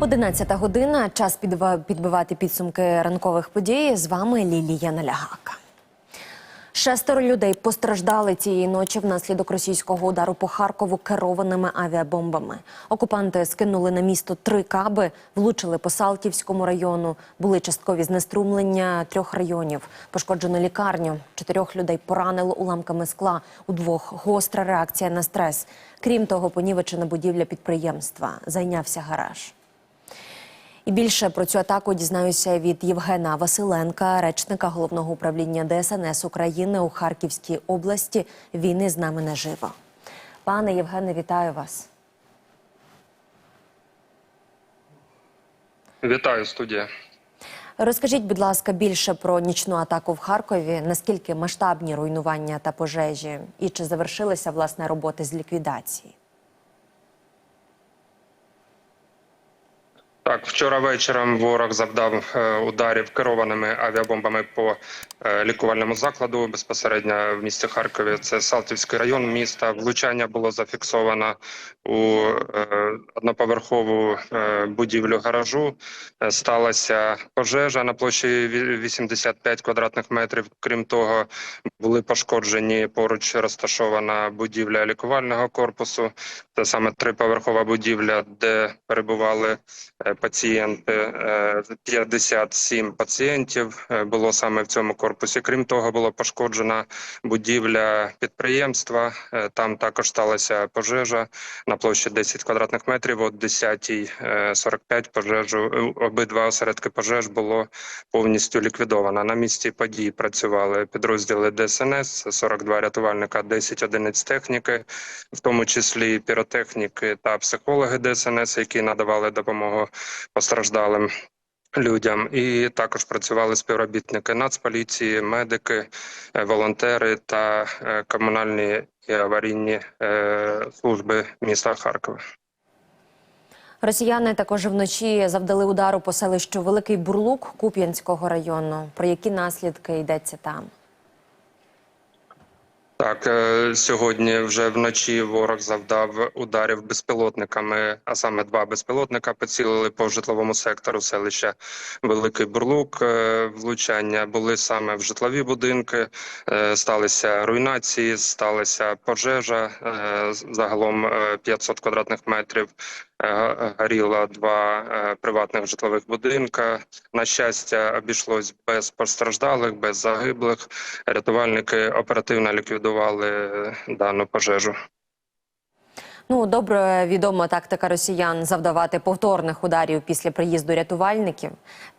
11 година. Час підбивати підсумки ранкових подій. З вами Лілія Налягака. Шестеро людей постраждали цієї ночі внаслідок російського удару по Харкову керованими авіабомбами. Окупанти скинули на місто три каби, влучили по Салтівському району. Були часткові знеструмлення трьох районів. Пошкоджено лікарню. Чотирьох людей поранило уламками скла. У двох гостра реакція на стрес. Крім того, понівечена будівля підприємства. Зайнявся гараж. І більше про цю атаку дізнаюся від Євгена Василенка, речника головного управління ДСНС України у Харківській області. Він із нами наживо. Пане Євгене, вітаю вас. Вітаю, студія. Розкажіть, будь ласка, більше про нічну атаку в Харкові. Наскільки масштабні руйнування та пожежі, і чи завершилися власне роботи з ліквідації? Так, вчора вечором ворог завдав е, ударів керованими авіабомбами по е, лікувальному закладу безпосередньо в місті Харкові. Це Салтівський район міста. Влучання було зафіксовано у е, одноповерхову будівлю гаражу. Сталася пожежа на площі ві- 85 квадратних метрів. Крім того, були пошкоджені поруч розташована будівля лікувального корпусу. Це саме триповерхова будівля, де перебували пацієнти. Е, 57 пацієнтів е, було саме в цьому корпусі. Крім того, була пошкоджена будівля підприємства. Е, Там також сталася пожежа на площі 10 квадратних метрів. О 10.45 пожежу е, обидва осередки пожеж було повністю ліквідовано. На місці подій працювали підрозділи ДСНС, 42 рятувальника, 10 одиниць техніки, в тому числі піротехніки та психологи ДСНС, які надавали допомогу постраждалим. Людям і також працювали співробітники Нацполіції, медики, е, волонтери та е, комунальні і аварійні е, служби міста Харкова. Росіяни також вночі завдали удару по селищу Великий Бурлук Куп'янського району. Про які наслідки йдеться там? Так, е, сьогодні вже вночі ворог завдав ударів безпілотниками, а саме два безпілотника поцілили по житловому сектору селища Великий Бурлук. Е, Влучання були саме в житлові будинки, е, сталися руйнації, сталася пожежа. Загалом е, 500 квадратних метрів горіло два е, приватних житлових будинка. На щастя, обійшлось без постраждалих, без загиблих. Рятувальники оперативно ліквідували е, дану пожежу. Ну, добре відома тактика росіян завдавати повторних ударів після приїзду рятувальників.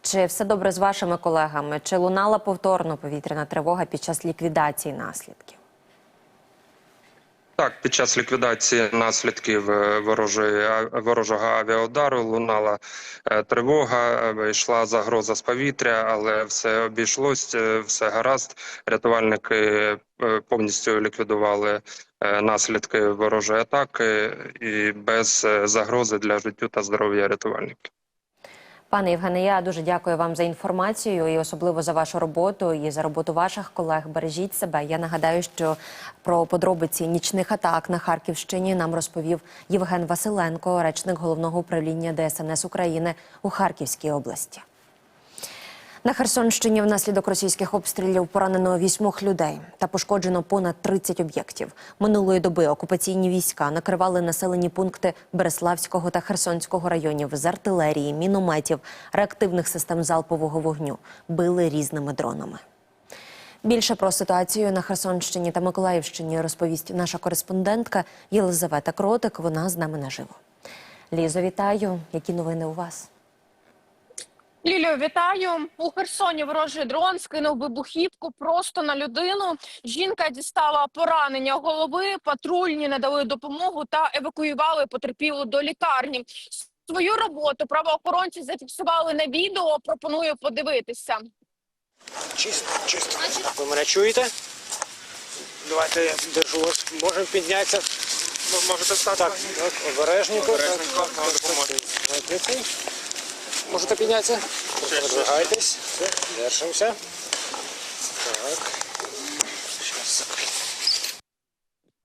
Чи все добре з вашими колегами? Чи лунала повторно повітряна тривога під час ліквідації наслідків? Так, під час ліквідації наслідків е, ворожої ворожого авіаудару лунала е, тривога, е, йшла загроза з повітря, але все обійшлось, все гаразд. Рятувальники повністю ліквідували наслідки ворожої атаки і без загрози для життю та здоров'я рятувальників. Пане Євгене, я дуже дякую вам за інформацію і особливо за вашу роботу і за роботу ваших колег. Бережіть себе. Я нагадаю, що про подробиці нічних атак на Харківщині нам розповів Євген Василенко, речник головного управління ДСНС України у Харківській області. На Херсонщині внаслідок російських обстрілів поранено вісьмох людей та пошкоджено понад 30 об'єктів. Минулої доби окупаційні війська накривали населені пункти Береславського та Херсонського районів з артилерії, мінометів, реактивних систем залпового вогню, били різними дронами. Більше про ситуацію на Херсонщині та Миколаївщині розповість наша кореспондентка Єлизавета Кротик. Вона з нами наживо. Лізо, вітаю. Які новини у вас? Лілію, вітаю у Херсоні. Ворожий дрон скинув вибухівку просто на людину. Жінка дістала поранення голови. Патрульні надали допомогу та евакуювали потерпілу до лікарні. Свою роботу правоохоронці зафіксували на відео. Пропоную подивитися. Чисто, чисто. Ви мене чуєте? Давайте я держу вас. Можемо піднятися. Можете стати Так, так, обережненько. Так, так, так, так. Можете піднятися? Роздвигайтесь. Держимося. Так.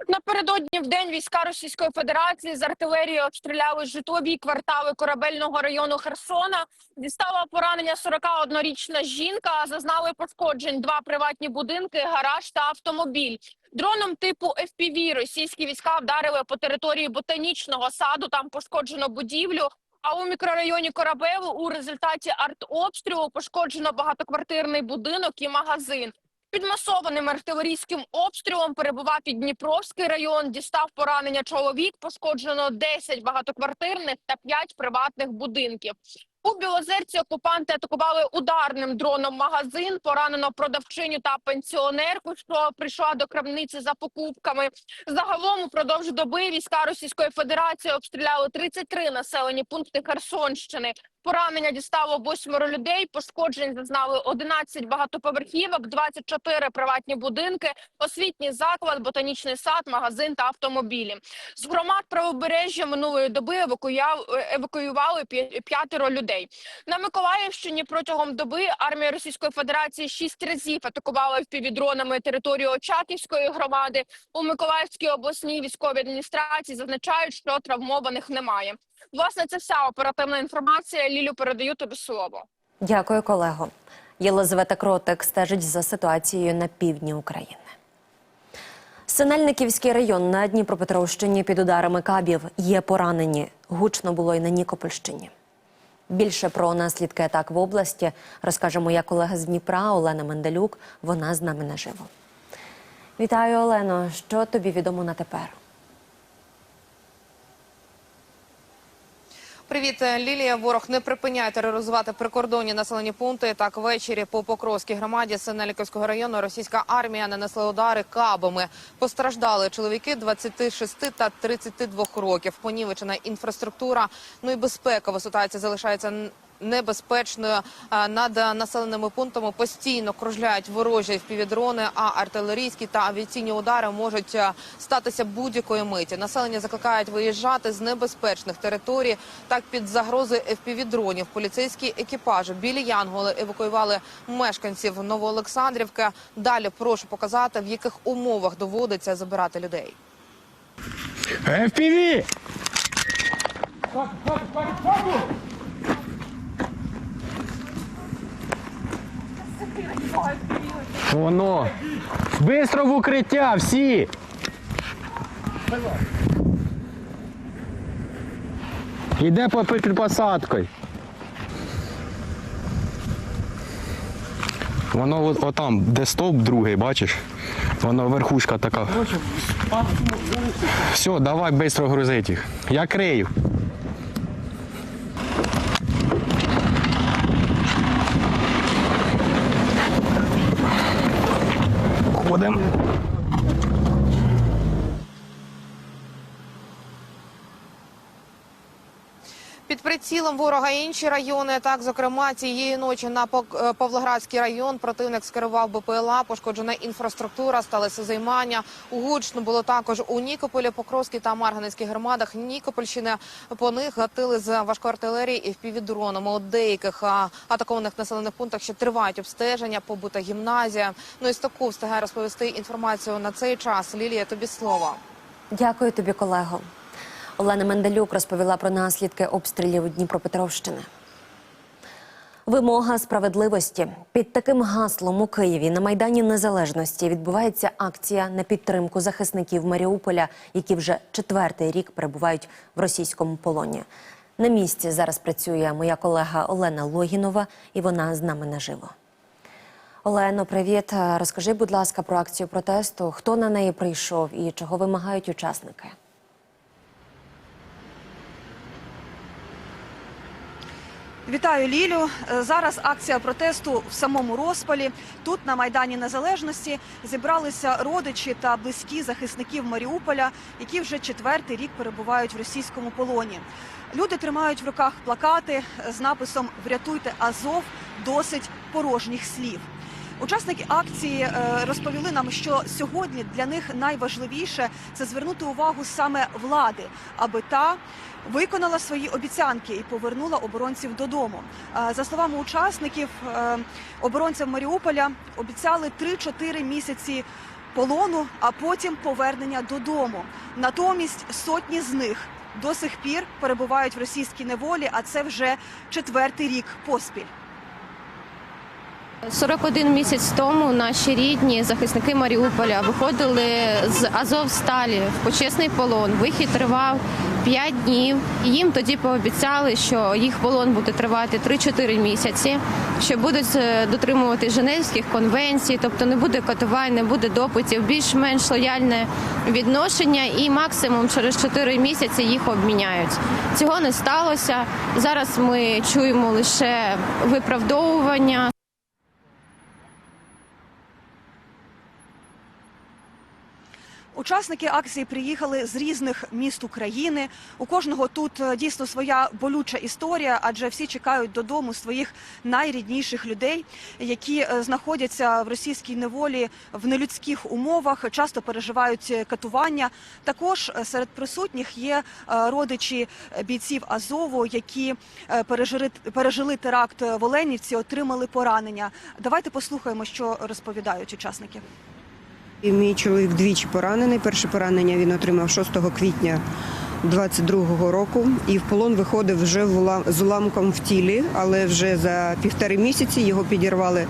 Напередодні в день війська Російської Федерації з артилерії обстріляли житлові квартали корабельного району Херсона. Дістала поранення 41-річна жінка. Зазнали пошкоджень два приватні будинки, гараж та автомобіль. Дроном типу FPV російські війська вдарили по території ботанічного саду. Там пошкоджено будівлю. А у мікрорайоні Корабелу у результаті артобстрілу пошкоджено багатоквартирний будинок і магазин. Під масованим артилерійським обстрілом перебував і Дніпровський район. Дістав поранення чоловік. Пошкоджено 10 багатоквартирних та 5 приватних будинків. У Білозерці окупанти атакували ударним дроном магазин. Поранено продавчиню та пенсіонерку, що прийшла до крамниці за покупками. Загалом упродовж доби війська Російської Федерації обстріляли 33 населені пункти Херсонщини. Поранення дістало восьмеро людей. Пошкоджень зазнали 11 багатоповерхівок, 24 приватні будинки, освітній заклад, ботанічний сад, магазин та автомобілі. З громад правобережжя минулої доби евакуювали п'я- п'ятеро людей. На Миколаївщині протягом доби армія Російської Федерації шість разів атакувала впівдронами територію Очаківської громади. У Миколаївській обласній військовій адміністрації зазначають, що травмованих немає. Власне, це вся оперативна інформація. Лілю передаю тобі слово. Дякую, колего. Єлизавета Кротик стежить за ситуацією на півдні України. Синельниківський район на Дніпропетровщині під ударами кабів є поранені. Гучно було і на Нікопольщині. Більше про наслідки атак в області розкаже моя колега з Дніпра Олена Менделюк. Вона з нами наживо. Вітаю, Олено. Що тобі відомо на тепер? Привіт, Лілія. Ворог не припиняє тероризувати прикордонні населені пункти. Так ввечері по Покровській громаді Синеліківського району російська армія нанесла удари кабами. Постраждали чоловіки 26 та 32 років. Понівечена інфраструктура. Ну і безпекова ситуація залишається небезпечною. Над населеними пунктами постійно кружляють ворожі впівдрони, а артилерійські та авіаційні удари можуть статися будь-якої миті. Населення закликають виїжджати з небезпечних територій. Так під загрозою FPV-дронів поліцейські екіпажі білі Янголи евакуювали мешканців Новоолександрівки. Далі прошу показати, в яких умовах доводиться забирати людей. FPV! Воно. Бистро в укриття, всі. Іде по під посадкою. Воно от, отам, де стовп другий, бачиш? Воно верхушка така. Все, давай швидко грузить їх. Я крию. Під прицілом ворога інші райони. Так, зокрема, цієї ночі на е, Павлоградський район противник скерував БПЛА, пошкоджена інфраструктура, сталося займання. Гучно було також у Нікополі, Покровській та Марганецькій громадах Нікопольщини. По них гатили з важкої артилерії і впівдронами. У деяких атакованих населених пунктах ще тривають обстеження, побута гімназія. Ну і з таку встигає розповісти інформацію на цей час. Лілія, тобі слово. Дякую тобі, колего. Олена Менделюк розповіла про наслідки обстрілів Дніпропетровщини. Вимога справедливості під таким гаслом у Києві на майдані Незалежності відбувається акція на підтримку захисників Маріуполя, які вже четвертий рік перебувають в російському полоні. На місці зараз працює моя колега Олена Логінова, і вона з нами наживо. Олено, привіт. Розкажи, будь ласка, про акцію протесту. Хто на неї прийшов і чого вимагають учасники? Вітаю Лілю. Е, Зараз акція протесту в самому розпалі. Тут на майдані Незалежності зібралися родичі та близькі захисників Маріуполя, які вже четвертий рік перебувають в російському полоні. Люди тримають в руках плакати з написом Врятуйте Азов досить порожніх слів. Учасники акції е, розповіли нам, що сьогодні для них найважливіше це звернути увагу саме влади, аби та виконала свої обіцянки і повернула оборонців додому. Е, За словами учасників, е, оборонцям Маріуполя обіцяли 3-4 місяці полону, а потім повернення додому. Натомість сотні з них до сих пір перебувають в російській неволі, а це вже четвертий рік поспіль. 41 місяць тому наші рідні захисники Маріуполя виходили з Азовсталі в почесний полон. Вихід тривав 5 днів. Їм тоді пообіцяли, що їх полон буде тривати 3-4 місяці, що будуть е, дотримувати Женевських конвенцій, тобто не буде катувань, не буде допитів, більш-менш лояльне відношення, і максимум через 4 місяці їх обміняють. Цього не сталося. Зараз ми чуємо лише виправдовування. Учасники акції приїхали з різних міст України. У кожного тут е, дійсно своя болюча історія, адже всі чекають додому своїх найрідніших людей, які е, знаходяться в російській неволі в нелюдських умовах, часто переживають е, катування. Також серед присутніх є родичі бійців Азову, які пережили, пережили теракт в Оленівці, отримали поранення. Давайте послухаємо, що розповідають учасники. І Мій чоловік двічі поранений. Перше поранення він отримав 6 квітня 22-го року. І в полон виходив вже з уламком в тілі, але вже за півтори місяці його підірвали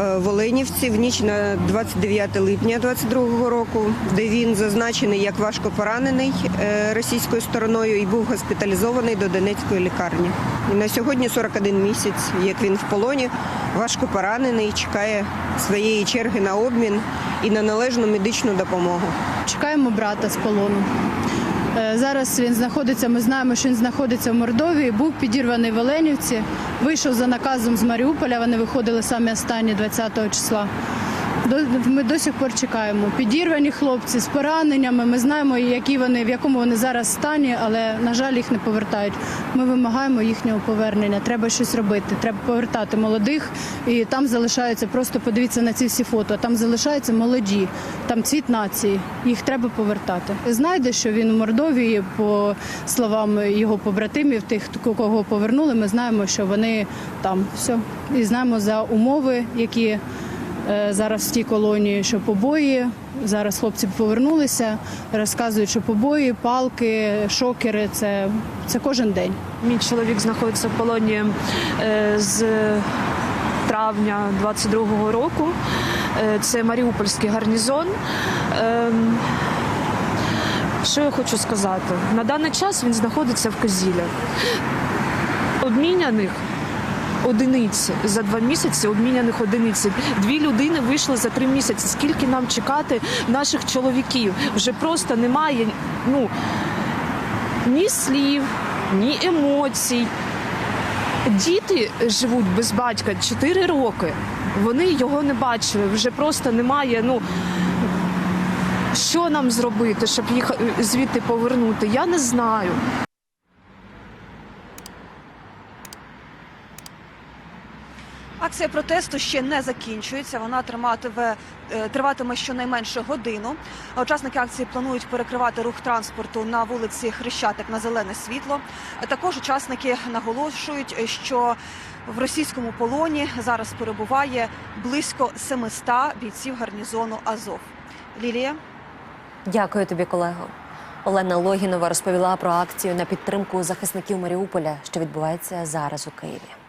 е, в Оленівці в ніч на 29 липня 22-го року, де він зазначений як важко поранений е, російською стороною і був госпіталізований до Донецької лікарні. І на сьогодні 41 місяць, як він в полоні, важко поранений, чекає своєї черги на обмін і на належну медичну допомогу. Чекаємо брата з полону. Е, Зараз він знаходиться. Ми знаємо, що він знаходиться в Мордовії. Був підірваний в Оленівці. Вийшов за наказом з Маріуполя. Вони виходили самі останні 20-го числа. Ми до сих пор чекаємо. Підірвані хлопці з пораненнями. Ми знаємо, які вони, в якому вони зараз стані, але на жаль, їх не повертають. Ми вимагаємо їхнього повернення. Треба щось робити. Треба повертати молодих. І там залишаються. Просто подивіться на ці всі фото. Там залишаються молоді, там цвіт нації. Їх треба повертати. Знайде, що він у Мордовії, по словам його побратимів, тих, кого повернули. Ми знаємо, що вони там все. І знаємо за умови, які зараз в тій колонії, що побої. Зараз хлопці повернулися, розказують, що побої, палки, шокери це, це кожен день. Мій чоловік знаходиться в полоні е, з травня 22-го року. Е, Це Маріупольський гарнізон. Ем, Що я хочу сказати? На даний час він знаходиться в Козілях. Обміняних одиниці за два місяці, обміняних одиниці. Дві людини вийшли за три місяці. Скільки нам чекати наших чоловіків? Вже просто немає ну, ні слів, ні емоцій. Діти живуть без батька 4 роки. Вони його не бачили. Вже просто немає. Ну що нам зробити, щоб їх е, звідти повернути? Я не знаю. Акція протесту ще не закінчується. Вона триматиме, е, триватиме щонайменше годину. Учасники акції планують перекривати рух транспорту на вулиці Хрещатик на зелене світло. Також учасники наголошують, що в російському полоні зараз перебуває близько 700 бійців гарнізону Азов. Лілія. Дякую тобі, колего. Олена Логінова розповіла про акцію на підтримку захисників Маріуполя, що відбувається зараз у Києві.